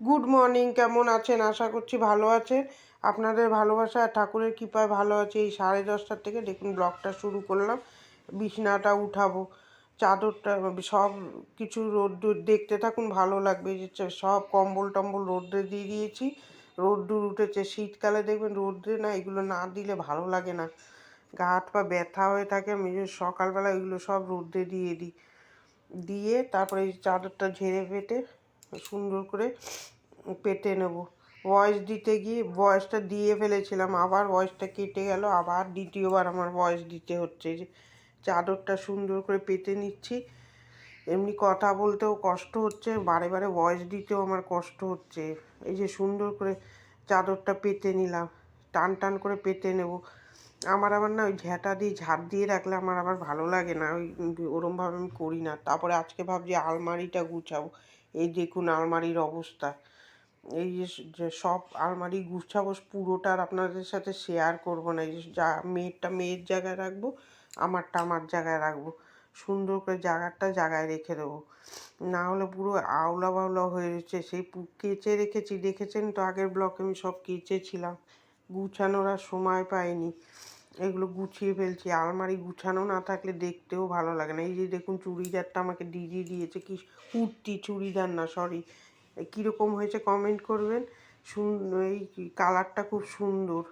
Good morning কেমন আছেন? আশা করছি ভালো আছেন। আপনাদের ভালোবাসা আর ঠাকুরের কৃপায় ভালো আছে। এই সাড়ে দশটার থেকে দেখুন ব্লগটা শুরু করলাম। বিছনাটা উঠাবো। চাদরটা, সব কিছু রোদ্দুর দেখতে থাকুন, ভালো লাগবে। যে সব কম্বল টম্বল রোদ্রে দিয়ে দিয়েছি। রোদ্দুর উঠেছে। শীতকালে দেখবেন রোদ্রে না, এগুলো না দিলে ভালো লাগে না। গা হাত পা ব্যথা হয়ে থাকে। আমি সকালবেলা এগুলো সব রোদ্রে দিয়ে দিই। দিয়ে তারপরে চাদরটা ঝেড়ে পেটে সুন্দর করে পেটে নেব। ভয়েস দিতে গিয়ে ভয়েসটা দিয়ে ফেলেছিলাম, আবার ভয়েসটা কেটে গেল, আবার দ্বিতীয়বার আমার ভয়েস দিতে হচ্ছে। যে চাদরটা সুন্দর করে পেতে নিচ্ছি। এমনি কথা বলতেও কষ্ট হচ্ছে, বারে বারে ভয়েস দিতেও আমার কষ্ট হচ্ছে। এই যে সুন্দর করে চাদরটা পেতে নিলাম, টান টান করে পেতে নেব। আমার আবার না ওই ঝ্যাঁটা দিয়ে ঝাড় দিয়ে রাখলে আমার আবার ভালো লাগে না, ওই ওরমভাবে আমি করি না। তারপরে আজকে ভাবছি আলমারিটা গুছাবো। এই দেখুন আলমারির অবস্থা। এই যে সব আলমারি গুছাবো পুরোটা আর আপনাদের সাথে শেয়ার করব না। এই যে যা মেয়েরটা মেয়ের জায়গায় রাখব, আমারটা আমার জায়গায় রাখব। সুন্দর করে জায়গাটা জায়গায় রেখে দেবো। না হলে পুরো আওলা বাউলা হয়ে রয়েছে সেই কেচে রেখেছি। দেখেছেন তো আগের ব্লকে আমি সব কেচেছিলাম। গুছানোর আর সময় পাইনি। এগুলো গুছিয়ে ফেলছি। আলমারি গুছানো না থাকলে দেখতেও ভালো লাগে না। এই যে দেখুন চুড়িদারটা আমাকে দিদি দিয়েছে, কি কুর্তি চুড়িদার না সরি কীরকম হয়েছে কমেন্ট করবেন? সুন্দর এই কালারটা খুব সুন্দর।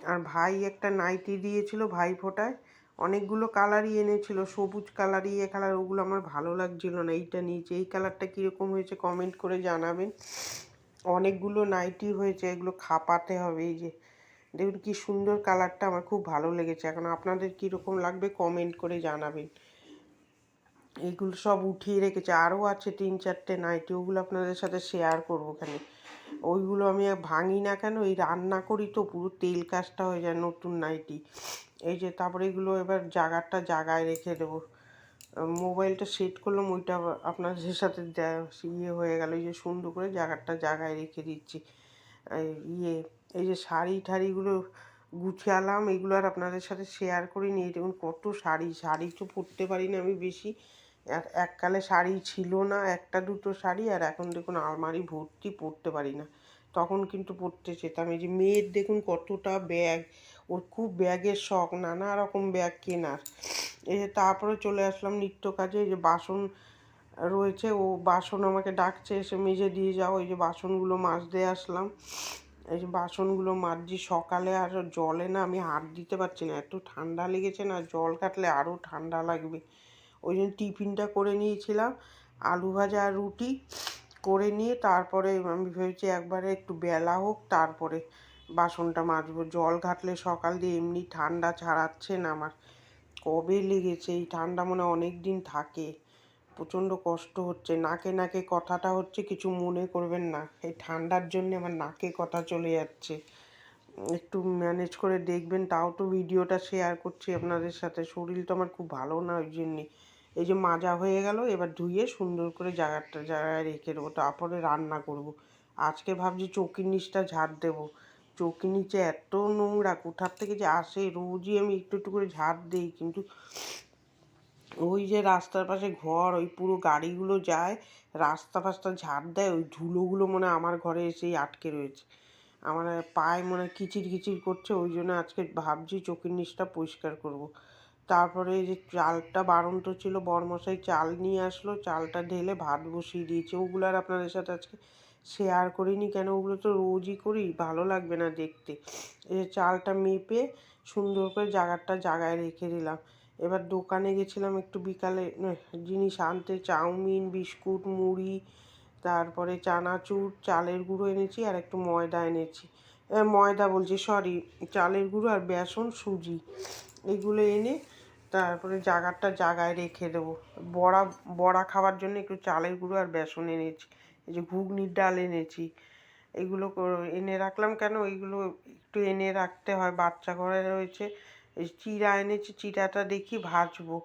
আর ভাই একটা নাইটি দিয়েছিল ভাই ফোটায় অনেকগুলো কালারই এনেছিল, সবুজ কালারই এ কালার, ওগুলো আমার ভালো লাগছিল না এইটা নিয়েছে। এই কালারটা কীরকম হয়েছে কমেন্ট করে জানাবেন। অনেকগুলো নাইটি হয়েছে, এগুলো খাপাতে হবে এই যে। দেখুন কি সুন্দর কালারটা আমার খুব ভালো লেগেছে। এখন আপনাদের কীরকম লাগবে কমেন্ট করে জানাবেন। এগুলো সব উঠিয়ে রেখেছে। আরও আছে তিন চারটে নাইটি ওগুলো আপনাদের সাথে শেয়ার করব খালি। ওইগুলো আমি ভাঙি না কেন? এই রান্না করি তো, পুরো তেল কাজটা হয়ে যায় নতুন নাইটি এই যে তারপরে এগুলো এবার জাগারটা জাগায় রেখে দেবো। মোবাইলটা সেট করলাম, ওইটা আপনাদের সাথে ইয়ে হয়ে গেল। এই যে সুন্দর করে জাগারটা জাগায় রেখে দিচ্ছি। ইয়ে এই যে শাড়ি ঠাড়িগুলো গুছিয়ালাম, এগুলো আর আপনাদের সাথে শেয়ার করিনি দেখুন কত শাড়ি শাড়ি তো পরতে পারি না আমি বেশি। এক, এককালে শাড়ি ছিল না, একটা দুটো শাড়ি, আর এখন দেখুন আলমারি ভর্তি পরতে পারি না। তখন কিন্তু পরতে চেতাম। এই যে মেয়ের দেখুন কতটা ব্যাগ ওর খুব ব্যাগের শখ, নানা রকম ব্যাগ কেনার। এই যে তারপরে চলে আসলাম নিত্য কাজে, এই যে বাসন রয়েছে, ও বাসন আমাকে ডাকছে, এসে মেজে দিয়ে যাও, এই যে বাসনগুলো মাছ দিয়ে আসলাম। এই যে বাসনগুলো মাজছি, সকালে আর জলে না আমি হাত দিতে পারছি না। এত ঠান্ডা লেগেছে না, জল কাটলে আরও ঠান্ডা লাগবে। ওই জন্য টিফিনটা করে নিয়েছিলাম, আলু ভাজা আর রুটি করে নিয়ে তারপরে আমি ভেবেছি একবারে একটু বেলা হোক, তারপরে বাসনটা মাজবো। জল ঘাটলে সকাল দিয়ে এমনি ঠান্ডা ছাড়াচ্ছে না আমার। কবে লেগেছে এই ঠান্ডা মনে অনেক দিন থাকে। প্রচণ্ড কষ্ট হচ্ছে, নাকে নাকে কথাটা হচ্ছে কিছু মনে করবেন না। এই ঠান্ডার জন্য আমার নাকে কথা চলে যাচ্ছে। একটু ম্যানেজ করে দেখবেন, তাও তো ভিডিওটা শেয়ার করছি আপনাদের সাথে। শরীর তো আমার খুব ভালো না ওই জন্যে। এই যে মাজা হয়ে গেল, এবার ধুয়ে সুন্দর করে জায়গাটা, জায়গায় রেখে দেবো, তারপরে রান্না করব। আজকে ভাবছি চৌকির নিচটা ঝাড় দেবো। চৌকির নিচে এত নোংরা, কোথার থেকে যে আসে, রোজই আমি একটু একটু করে ঝাড় দিই, কিন্তু ওই যে রাস্তার পাশে ঘর, ওই পুরো গাড়িগুলো যায়, রাস্তা ফাস্তা ঝাড় দেয়, ওই ধুলোগুলো মনে আমার ঘরে এসেই আটকে রয়েছে। আমার পায়ে মনে কিচির কিচির করছে, ওই জন্য আজকে ভাবছি চোখের নিচটা পরিষ্কার করব। তারপরে যে চালটা বাড়ন্ত ছিল, বরমশাই চাল নিয়ে আসলো, চালটা ঢেলে ভাত বসিয়ে দিয়েছে। ওগুলো আর আপনাদের সাথে আজকে শেয়ার করিনি, কেন ওগুলো তো রোজই করি, ভালো লাগবে না দেখতে। এই চালটা মেপে সুন্দর করে জায়গাটা জায়গায় রেখে দিলাম। এবার দোকানে গেছিলাম একটু বিকালে জিনিস আনতে, চাউমিন, বিস্কুট, মুড়ি, তারপরে চানাচুর, চালের গুঁড়ো এনেছি আর একটু ময়দা এনেছি। ময়দা বলছি সরি চালের গুঁড়ো আর বেসন, সুজি, এগুলো এনে তারপরে জাগারটা জাগায় রেখে দেবো। বড়া বড়া খাওয়ার জন্য একটু চালের গুঁড়ো আর বেসন এনেছি, এই যে ঘুগনির ডাল এনেছি, এগুলো এনে রাখলাম কেন? এইগুলো একটু এনে রাখতে হয়, বাচ্চা ঘরে রয়েছে চিড়া এনেছি চিড়াটা দেখি ভাজবো।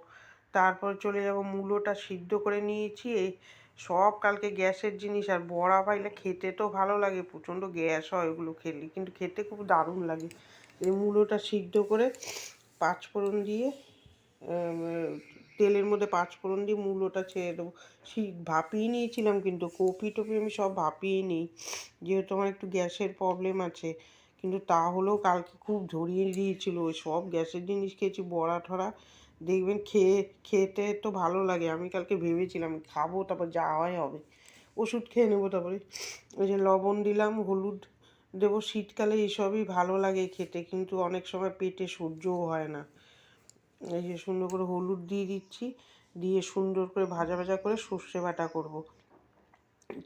তারপর চলে যাব, মূলোটা সিদ্ধ করে নিয়েছি। সব কালকে গ্যাসের জিনিস, আর বড়া পাইলে খেতে তো ভালো লাগে, প্রচণ্ড গ্যাস হয় ওগুলো খেলে, কিন্তু খেতে খুব দারুণ লাগে। এই মূলোটা সিদ্ধ করে পাঁচফোড়ন দিয়ে তেলের মধ্যে পাঁচ ফোড়ন দিয়ে মূলোটা ছেড়ে দেবো। ভাপিয়ে নিয়েছিলাম কিন্তু কপি টপি আমি সব ভাপিয়ে নিই। যেহেতু আমার একটু গ্যাসের প্রবলেম আছে কিন্তু তা হলেও কালকে খুব ধরিয়ে দিয়েছিল। ওই সব গ্যাসের জিনিস খেয়েছি, বড়া ঠরা দেখবেন খেয়ে, খেতে তো ভালো লাগে। আমি কালকে ভেবেছিলাম খাব, তারপর যাওয়াই হবে। ওষুধ খেয়ে নেব তারপরে। ওই যে লবণ দিলাম, হলুদ দেবো, শীতকালে এইসবই ভালো লাগে খেতে, কিন্তু অনেক সময় পেটে সহ্যও হয় না। এই যে সুন্দর করে হলুদ দিয়ে দিচ্ছি, দিয়ে সুন্দর করে ভাজা ভাজা করে সর্ষে বাটা করব।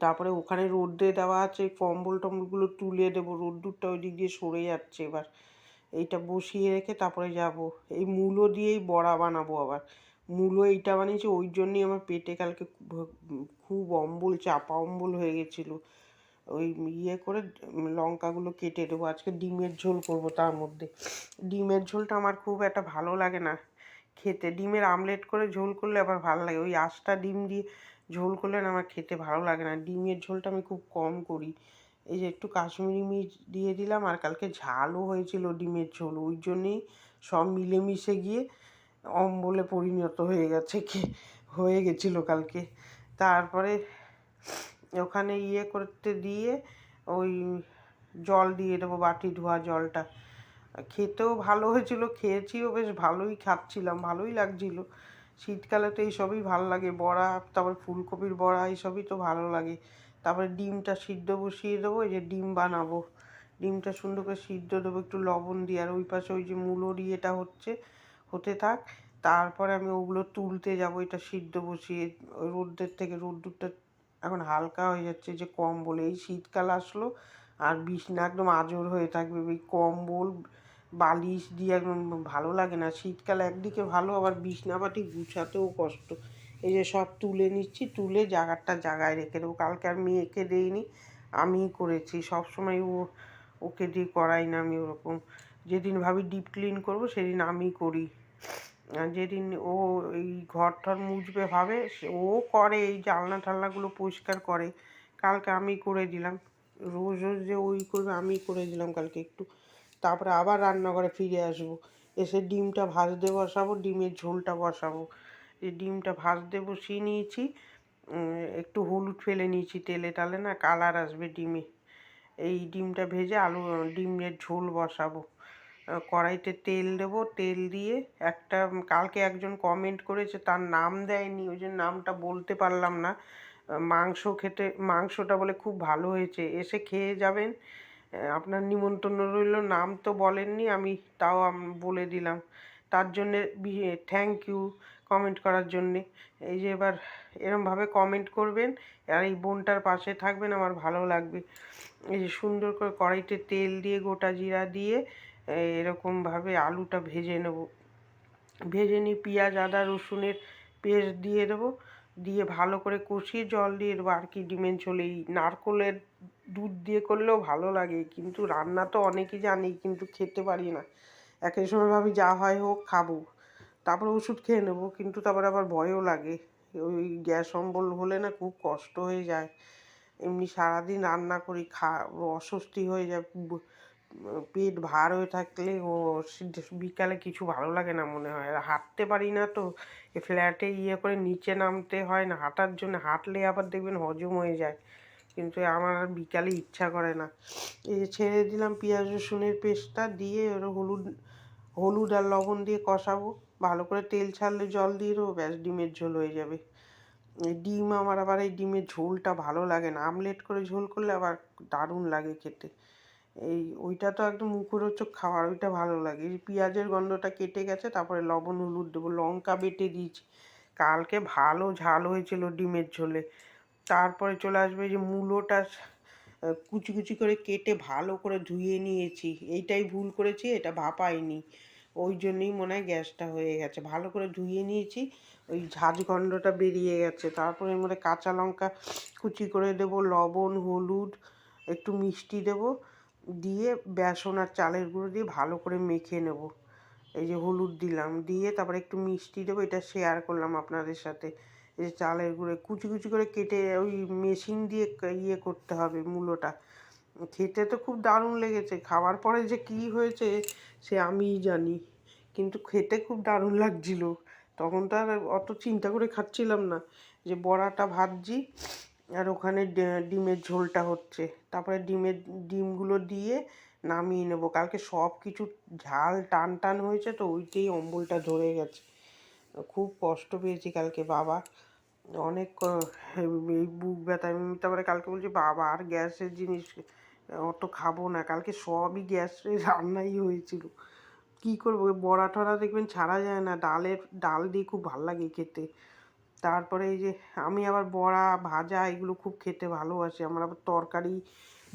তারপরে ওখানে রোদ্রে দেওয়া আছে, কম্বল টম্বলগুলো তুলে দেবো, রোদ্দুরটা ওই দিক দিয়ে সরে যাচ্ছে এবার। এইটা বসিয়ে রেখে তারপরে যাব। এই মূলো দিয়েই বড়া বানাবো আবার। মূলো এইটা বানিয়েছি, ওই জন্যই আমার পেটে কালকে খুব অম্বল, চাপা অম্বল হয়ে গেছিল। ওই ইয়ে করে লঙ্কাগুলো কেটে দেবো। আজকে ডিমের ঝোল করব তার মধ্যে। ডিমের ঝোলটা আমার খুব একটা ভালো লাগে না। খেতে ডিমের আমলেট করে ঝোল করলে আবার ভালো লাগে। ওই আটটা ডিম দিয়ে ঝোল করলে না আমার খেতে ভালো লাগে না। ডিমের ঝোলটা আমি খুব কম করি। এই যে একটু কাশ্মীরি মির্চ দিয়ে দিলাম আর কালকে ঝালও হয়েছিল ডিমের ঝোল। ওই জন্যেই সব মিলেমিশে গিয়ে অম্বলে পরিণত হয়ে গেছে কি, হয়ে গেছিল কালকে। তারপরে ওখানে ইয়ে করতে দিয়ে ওই জল দিয়ে দেবো বাটি ধোয়া জলটা। খেতেও ভালো হয়েছিল, খেয়েছিও বেশ ভালোই খাচ্ছিলাম, ভালোই লাগছিল। শীতকালে তো এইসবই ভালো লাগে, বড়া, তারপর ফুলকপির বড়া, এইসবই তো ভালো লাগে। তারপরে ডিমটা সিদ্ধ বসিয়ে দেবো, এই যে ডিম বানাবো। ডিমটা সুন্দর করে সিদ্ধ দেবো, একটু লবণ দিয়ে। আর ওই পাশে ওই যে মূলোর ইয়েটা হচ্ছে, হতে থাক। তারপরে আমি ওগুলো তুলতে যাব, এটা সিদ্ধ বসিয়ে। রোদ্রের থেকে রোদ্দুরটা এখন হালকা হয়ে যাচ্ছে যে কম্বল। এই শীতকাল আসলো, আর বিছনা একদম আজর হয়ে থাকবে। ওই কম্বল বালিশ দিয়ে একদম ভালো লাগে না। শীতকাল একদিকে ভালো, আবার বিছনাপাটি গুছাতেও কষ্ট। এই যে সব তুলে নিচ্ছি, তুলে জায়গাটা জায়গায় রেখে দেবো। কালকে আর মেয়েকে দেইনি, আমিই করেছি। সব সময় ও, ওকে দিয়ে করাই না আমি ওরকম। যেদিন ভাবি ডিপ ক্লিন করব, সেদিন আমি করি। যেদিন ও এই ঘর টর মুছবে ভাবে ও করে, এই জানলা টালনাগুলো পরিষ্কার করে। কালকে আমি করে দিলাম। রোজ রোজ যে ওই করবে আমি করে দিলাম কালকে একটু। তারপরে আবার রান্নাঘরে ফিরে আসব। এসে ডিমটা ভাজতে বসাবো, ডিমের ঝোলটা বসাবো। এই ডিমটা ভাজতে বসিয়ে নিয়েছি। একটু হলুদ ফেলে নিয়েছি তেলে তালে না কালার আসবে ডিমে। এই ডিমটা ভেজে আলু, ডিমের ঝোল বসাবো। কড়াইতে তেল দেবো, তেল দিয়ে একটা, কালকে একজন কমেন্ট করেছে, তার নাম দেয়নি, ওই জন্য নামটা বলতে পারলাম না। মাংস খেতে, মাংসটা বলে খুব ভালো হয়েছে। এসে খেয়ে যাবেন। আপনার নিমন্ত্রণ রইল, নাম তো বলেননি, আমি তাও বলে দিলাম। তার জন্যে থ্যাংক ইউ কমেন্ট করার জন্যে। এই যে এবার এরমভাবে কমেন্ট করবেন, আর এই বোনটার পাশে থাকবেন, আমার ভালো লাগবে। এই যে সুন্দর করে কড়াইতে তেল দিয়ে, গোটা জিরা দিয়ে এরকমভাবে আলুটা ভেজে নেব। ভেজে নিয়ে পেঁয়াজ, আদা, রসুনের পেস্ট দিয়ে দেবো। দিয়ে ভালো করে কষিয়ে জল দিয়ে দেবো। আর কি ডিমের ঝোলে, এই নারকোলের দুধ দিয়ে করলেও ভালো লাগে। কিন্তু রান্না তো অনেকেই জানি, কিন্তু খেতে পারি না। এক এক সময় ভাবি যা হয় হোক খাব। তারপর ওষুধ খেয়ে নেব, কিন্তু তারপর আবার ভয়ও লাগে। ওই গ্যাস অম্বল হলে না খুব কষ্ট হয়ে যায়। এমনি সারাদিন রান্না করি, খা, অস্বস্তি হয়ে যায়। পেট ভার হয়ে থাকলে ও বিকালে কিছু ভালো লাগে না মনে হয়। আর হাঁটতে পারি না তো ফ্ল্যাটে ইয়ে করে নিচে নামতে হয় না। হাঁটার জন্য হাঁটলে আবার দেখবেন হজম হয়ে যায়। কিন্তু আমার আর বিকালে ইচ্ছা করে না। এই যে ছেড়ে দিলাম পেঁয়াজ রসুনের পেস্টটা, দিয়ে ওর হলুদ হলুদ আর লবণ দিয়ে কষাবো। ভালো করে তেল ছাড়লে জল দিয়ে দেবো, ব্যাস ডিমের ঝোল হয়ে যাবে। ডিম আমার আবার এই ডিমের ঝোলটা ভালো লাগে না। আমলেট করে ঝোল করলে আবার দারুণ লাগে খেতে। এই ওইটা তো একদম মুখরোচক খাবার, ওইটা ভালো লাগে। পেঁয়াজের গন্ধটা কেটে গেছে, তারপরে লবণ, হলুদ দেবো, লঙ্কা বেটে দিয়েছি। কালকে ভালো ঝাল হয়েছিল ডিমের ঝোলে। তারপরে চলে আসবে যে মূলোটা কুচি কুচি করে কেটে ভালো করে ধুয়ে নিয়েছি। এইটাই ভুল করেছি, এটা ভাপাইনি। ওই জন্যই মনে হয় গ্যাসটা হয়ে গেছে। ভালো করে ধুয়ে নিয়েছি, ওই ঝাঁঝ গন্ধটা বেরিয়ে গেছে। তারপরে এর মধ্যে কাঁচা লঙ্কা কুচি করে দেবো, লবণ, হলুদ, একটু মিষ্টি দেবো, দিয়ে বেসন আর চালের গুঁড়ো দিয়ে ভালো করে মেখে নেব। এই যে হলুদ দিলাম, দিয়ে তারপরে একটু মিষ্টি দেবো, এটা শেয়ার করলাম আপনাদের সাথে। এই চালের গুঁড়ো, কুচি কুচি করে কেটে ওই মেশিন দিয়ে ইয়ে করতে হবে মূলোটা। খেতে তো খুব দারুণ লেগেছে। খাওয়ার পরে যে কী হয়েছে সে আমিই জানি। কিন্তু খেতে খুব দারুণ লাগছিল। তখন তো আর অত চিন্তা করে খাচ্ছিলাম না যে বড়াটা ভাজছি আর ওখানে ডিমের ঝোলটা হচ্ছে। তারপরে ডিমের, ডিমগুলো দিয়ে নামিয়ে নেব। কালকে সব কিছু ঝাল টান টান হয়েছে তো ওইটাই অম্বলটা ধরে গেছে। খুব কষ্ট পেয়েছি কালকে বাবা। অনেক এই বুক ব্যথা আমি তারপরে কালকে বলছি, বাবা, আর গ্যাসের জিনিস, অত খাব না। কালকে সবই গ্যাসে রান্নাই হয়েছিল। কি করব? বড়া টড়া দেখবেন ছাড়া যায় না। ডালের, ডাল দিয়ে খুব ভালো লাগে খেতে। তারপরে এই যে, আমি আবার বড়া, ভাজা এগুলো খুব খেতে ভালোবাসি। আমার আবার তরকারি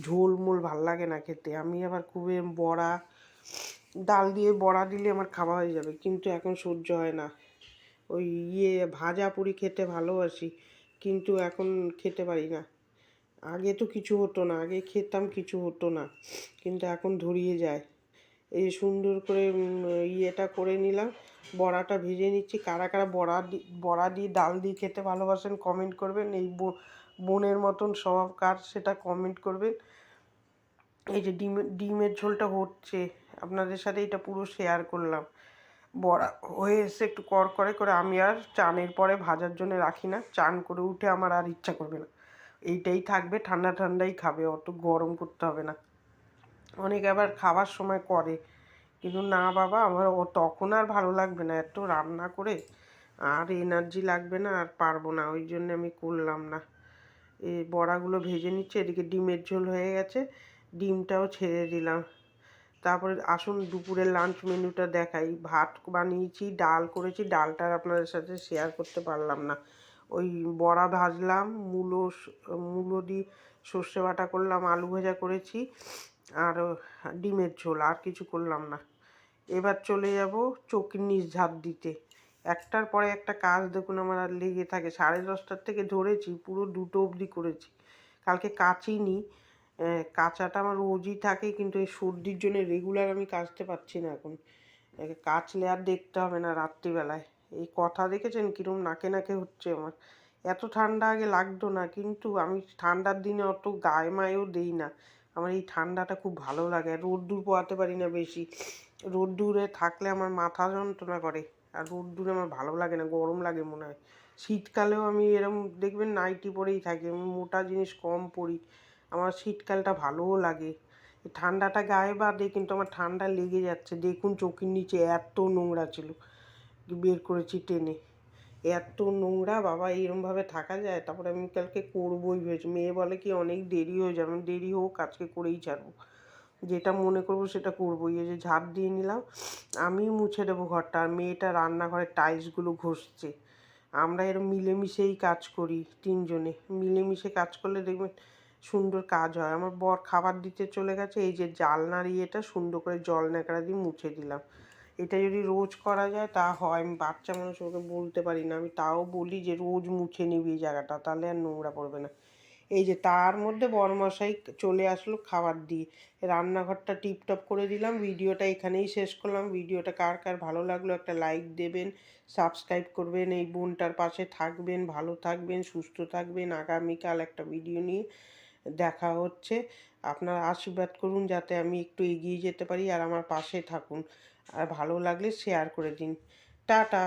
ঝোল মোল ভালো লাগে না খেতে। আমি আবার খুব বড়া, ডাল দিয়ে বড়া দিলে আমার খাওয়া হয়ে যাবে। কিন্তু এখন সহ্য হয় না। ওই ইয়ে ভাজা পুরি খেতে ভালোবাসি, কিন্তু এখন খেতে পারি না। আগে তো কিছু হতো না, আগে খেতাম কিছু হতো না, কিন্তু এখন ধরিয়ে যায়। এই সুন্দর করে ইয়েটা করে নিলাম, বড়াটা ভেজে নিচ্ছি। কারা কারা বড়া বড়া দিয়ে ডাল দিয়ে খেতে ভালোবাসেন কমেন্ট করবেন। এই বোনের মতন স্বভাব কার সেটা কমেন্ট করবেন। এই যে ডিমের ডিমের ঝোলটা হচ্ছে, আপনাদের সাথে এটা পুরো শেয়ার করলাম। বড়া হয়ে এসে একটু কড়কড়ে করে আমি আর চানের পরে ভাজার জন্য রাখি না। চান করে উঠে আমার আর ইচ্ছা করবে না। এইটাই থাকবে, ঠান্ডা ঠান্ডাই খাবে, অত গরম করতে হবে না। অনেকে আবার খাবার সময় করে। কিন্তু না বাবা, আমার ও তখন আর ভালো লাগবে না। এত রান্না করে আর এনার্জি লাগবে না, আর পারব না। ওই জন্য আমি করলাম না। এই বড়াগুলো ভেজে নিচ্ছে, এদিকে ডিমের ঝোল হয়ে গেছে। ডিমটাও ছেড়ে দিলাম। তারপরে আসুন দুপুরের লাঞ্চ মেনুটা দেখাই। ভাত বানিয়েছি, ডাল করেছি, ডালটা আপনাদের সাথে শেয়ার করতে পারলাম না। ওই বড়া ভাজলাম, মূলো মূলো দিয়ে সর্ষে বাটা করলাম, আলু ভাজা করেছি, আর ডিমের ঝোল, আর কিছু করলাম না। এবার চলে যাব চকির ঝাঁপ দিতে। একটার পরে একটা কাজ দেখুন আমার আর লেগে থাকে। সাড়ে দশটার থেকে ধরেছি, পুরো দুটো অবধি করেছি। কালকে কাচিনি কাচাটা আমার রোজই থাকে, কিন্তু এই সর্দির জন্য রেগুলার আমি কাচতে পারছি না এখন। কাচলে আর দেখতে হবে না রাত্রিবেলায়। এই কথা দেখেছেন? কীরকম নাকে নাকে হচ্ছে আমার। এত ঠান্ডা আগে লাগতো না, কিন্তু আমি ঠান্ডার দিনে অত গায়ে মায়েও দিই না। আমার এই ঠান্ডাটা খুব ভালো লাগে, আর রোদ্দুর পোয়াতে পারি না বেশি। রোদ্দুরে থাকলে আমার মাথা যন্ত্রণা করে, আর রোদ্দুরে আমার ভালো লাগে না, গরম লাগে মনে হয়। শীতকালেও আমি এরম, দেখবেন নাইটি পরেই থাকি, আমি মোটা জিনিস কম পরি। আমার শীতকালটা ভালোও লাগে। ঠান্ডাটা গায়ে বাদে কিন্তু আমার ঠান্ডা লেগে যাচ্ছে। দেখুন চোখের নিচে এত নোংরা ছিল। বের করেছি টেনে। এত নোংরা, বাবা এরমভাবে থাকা যায়? তারপরে আমি কালকে করবোই ভেবেছি। মেয়ে বলে কি, অনেক দেরি হয়ে যাবে। দেরি হোক, আজকে করেই ছাড়বো। যেটা মনে করব সেটা করব এই যে ঝাড় দিয়ে নিলাম, আমি মুছে দেবো ঘরটা। আর মেয়েটা রান্নাঘরের টাইলসগুলো ঘষছে। আমরা এরম মিলেমিশেই কাজ করি তিনজনে। মিলেমিশে কাজ করলে দেখবেন সুন্দর কাজ হয়। আমার বর খাবার দিতে চলে গেছে, এই যে জালনার ইয়েটা সুন্দর করে জল ন্যাকড়া দিয়ে মুছে দিলাম। এটা যদি রোজ করা যায় তা হয়, আমি বাচ্চা মানুষ ওকে বলতে পারি না। আমি তাও বলি যে রোজ মুছে নিবি এই জায়গাটা, তাহলে আর নোংরা পড়বে না। এই যে তার মধ্যে বরমশাই চলে আসলো খাবার দিয়ে। রান্নাঘরটা টিপটপ করে দিলাম, ভিডিওটা এখানেই শেষ করলাম। ভিডিওটা কার কার ভালো লাগল একটা লাইক দেবেন, সাবস্ক্রাইব করবেন, এই বোনটার পাশে থাকবেন, ভালো থাকবেন, সুস্থ থাকবেন। আগামীকাল একটা ভিডিও নিয়ে দেখা হচ্ছে। আপনারা আশীর্বাদ করুন যাতে আমি একটু এগিয়ে যেতে পারি আর আমার পাশে থাকুন। আর ভালো লাগলে শেয়ার করে দিন। টাটা।